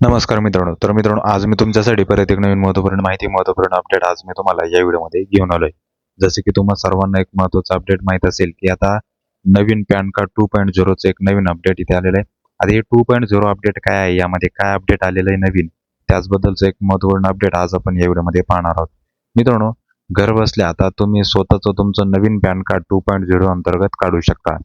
नमस्कार मित्रांनो. तर मित्रांनो आज मी तुमच्यासाठी परत एक नवीन महत्त्वपूर्ण माहिती महत्त्वपूर्ण अपडेट आज मी तुम्हाला या व्हिडिओमध्ये घेऊन आलोय. जसे की तुम्हाला सर्वांना एक महत्वाचं अपडेट माहीत असेल की आता नवीन पॅन कार्ड टू पॉईंट झिरोचं एक नवीन अपडेट इथे आलेलं आहे. आता हे टू पॉईंट झिरो अपडेट काय आहे? यामध्ये काय अपडेट आलेलं आहे नवीन? त्याचबद्दलचं एक महत्त्वपूर्ण अपडेट आज आपण या व्हिडिओमध्ये पाहणार आहोत. मित्रांनो घर बसल्या आता तुम्ही स्वतःचं तुमचं नवीन PAN card two point zero अंतर्गत काढू शकता.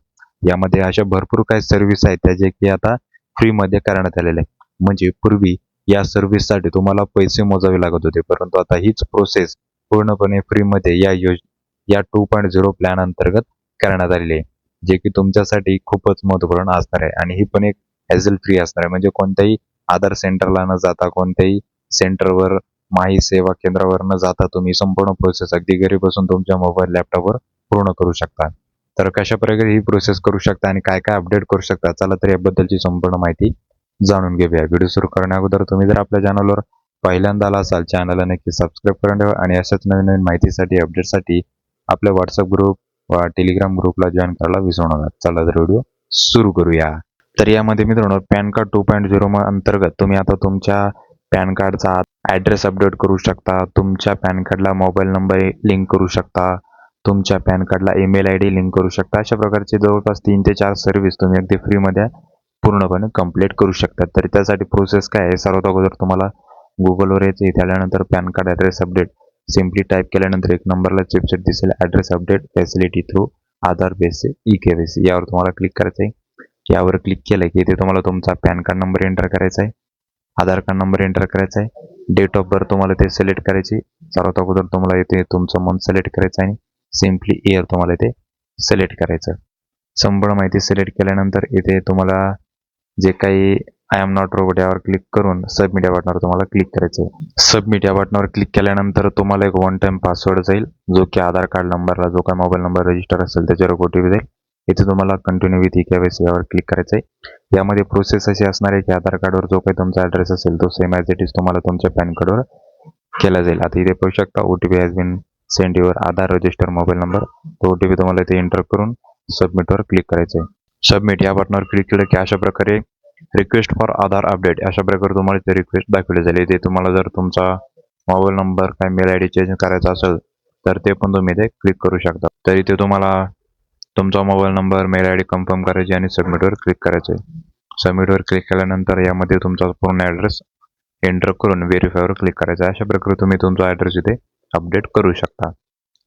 यामध्ये अशा भरपूर काही सर्व्हिस आहेत त्या जे की आता फ्रीमध्ये करण्यात आलेल्या आहे म्हणजे पूर्वी या सर्व्हिससाठी तुम्हाला पैसे मोजावे लागत होते. परंतु आता हीच प्रोसेस पूर्णपणे फ्रीमध्ये या योज या टू पॉईंट झिरो प्लॅन अंतर्गत करण्यात आलेली आहे. जे की तुमच्यासाठी खूपच महत्त्वपूर्ण असणार आहे. आणि ही पण एक हॅझल फ्री असणार आहे. म्हणजे कोणत्याही आधार सेंटरला न जाता कोणत्याही सेंटरवर माही सेवा केंद्रावर न जाता तुम्ही संपूर्ण प्रोसेस अगदी घरी बसून तुमच्या मोबाईल लॅपटॉपवर पूर्ण करू शकता. तर कशा प्रकारे ही प्रोसेस करू शकता आणि काय काय अपडेट करू शकता चला तर याबद्दलची संपूर्ण माहिती जाणून घेऊया. व्हिडिओ सुरू करण्या अगोदर तुम्ही जर आपल्या चॅनलवर पहिल्यांदा आला असाल चॅनलला नक्की सबस्क्राईब करून ठेवा आणि अशाच नवीन नवीन माहितीसाठी अपडेटसाठी आपल्या व्हॉट्सअप ग्रुप व टेलिग्राम ग्रुपला जॉईन करायला विसरू नका. चला तर व्हिडिओ सुरू करूया. तर यामध्ये मित्रांनो PAN card two point zero अंतर्गत तुम्ही आता तुमच्या पॅन कार्डचा ॲड्रेस अपडेट करू शकता तुमच्या पॅन कार्डला मोबाईल नंबर लिंक करू शकता तुमच्या पॅन कार्डला ईमेल आय डी लिंक करू शकता. अशा प्रकारचे जवळपास तीन ते चार सर्व्हिस तुम्ही अगदी फ्रीमध्ये पूर्णपणे कंप्लीट करू शकतात. तर त्यासाठी प्रोसेस काय आहे? सर्वात अगोदर तुम्हाला गुगलवर यायचं इथे आल्यानंतर PAN card address update simply type केल्यानंतर एक नंबरला चिपसेट दिसेल. Address update facility through Aadhaar base e K base यावर तुम्हाला क्लिक करायचं आहे. यावर क्लिक केलं की इथे तुम्हाला तुमचा पॅन कार्ड नंबर एंटर करायचा आहे. आधार कार्ड नंबर एंटर करायचा आहे. डेट ऑफ बर्थ तुम्हाला ते सिलेक्ट करायची. सर्वात अगोदर तुम्हाला इथे तुमचं मंथ सिलेक्ट करायचं आहे. आणि सिम्पली इयर तुम्हाला इथे सिलेक्ट करायचं संपूर्ण माहिती सिलेक्ट केल्यानंतर इथे तुम्हाला जे काही आय एम नॉट रोबोट यावर क्लिक करून सबमिट या बटनावर तुम्हाला क्लिक करायचं आहे. सबमिट या बटनावर क्लिक केल्यानंतर तुम्हाला एक वन टाइम पासवर्ड जाईल जो की आधार कार्ड नंबरला जो काय मोबाईल नंबर रजिस्टर असेल त्याच्यावर ओ टी पी जाईल. इथे तुम्हाला कंटिन्यू विथ ई यावर क्लिक करायचं आहे. यामध्ये प्रोसेस अशी असणार आहे की आधार कार्डवर जो काही तुमचा ॲड्रेस असेल तो सेम ॲज इट इज तुम्हाला तुमच्या पॅन कार्डवर केला जाईल. आता इथे पाहू शकता O T P has been send your Aadhaar register mobile number तो ओ टी पी तुम्हाला इथे एंटर करून सबमिटवर क्लिक करायचं आहे. सबमिट या बटनावर क्लिक केलं की अशा प्रकारे रिक्वेस्ट फॉर आधार अपडेट अशा प्रकारे तुम्हाला ते रिक्वेस्ट दाखवली जाईल. इथे तुम्हाला जर तुमचा मोबाईल नंबर काय मेल आय डी चेंज करायचा असेल तर ते पण तुम्ही इथे क्लिक करू शकता. तर इथे तुम्हाला तुमचा mobile number mail I D confirm करायची आणि सबमिटवर क्लिक करायचं आहे. सबमिटवर क्लिक केल्यानंतर यामध्ये तुमचा पूर्ण ॲड्रेस एंटर करून व्हेरीफायवर क्लिक करायचा अशा प्रकारे तुम्ही तुमचा ॲड्रेस इथे अपडेट करू शकता.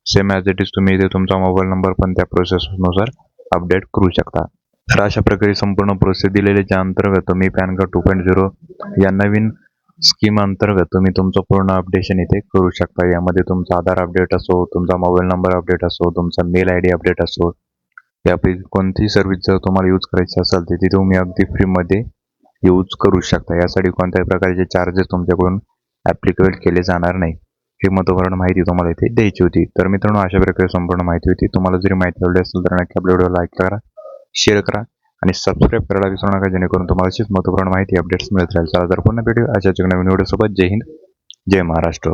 सेम ॲज इट इज तुम्ही इथे तुमचा मोबाईल नंबर पण त्या प्रोसेसनुसार अपडेट करू शकता. तर अशा प्रकारे संपूर्ण प्रोसेस दिलेल्याच्या अंतर्गत तुम्ही PAN card two point zero या नवीन स्कीम अंतर्गत तुम्ही तुमचं पूर्ण अपडेशन इथे करू शकता. यामध्ये तुमचा आधार अपडेट असो तुमचा मोबाईल नंबर अपडेट असो तुमचा मेल आय डी अपडेट असो यापैकी कोणतीही सर्व्हिस जर तुम्हाला यूज करायची असेल तर ती तुम्ही अगदी फ्रीमध्ये यूज करू शकता. यासाठी कोणत्याही प्रकारचे चार्जेस तुमच्याकडून ॲप्लिकेबल केले जाणार नाही. ही महत्त्वपूर्ण माहिती तुम्हाला इथे द्यायची होती. तर मित्रांनो अशा प्रकारे संपूर्ण माहिती होती. तुम्हाला जरी माहिती आवडली असेल तर नक्की आपल्या व्हिडिओ लाईक करा. शेअर करा आणि सबस्क्राईब करायला विसरू नका जेणेकरून तुम्हाला अशीच महत्त्वपूर्ण माहिती अपडेट्स मिळत राहील. चला तर पुन्हा भेटू अशाच नवीन व्हिडिओसोबत जय हिंद जय महाराष्ट्र.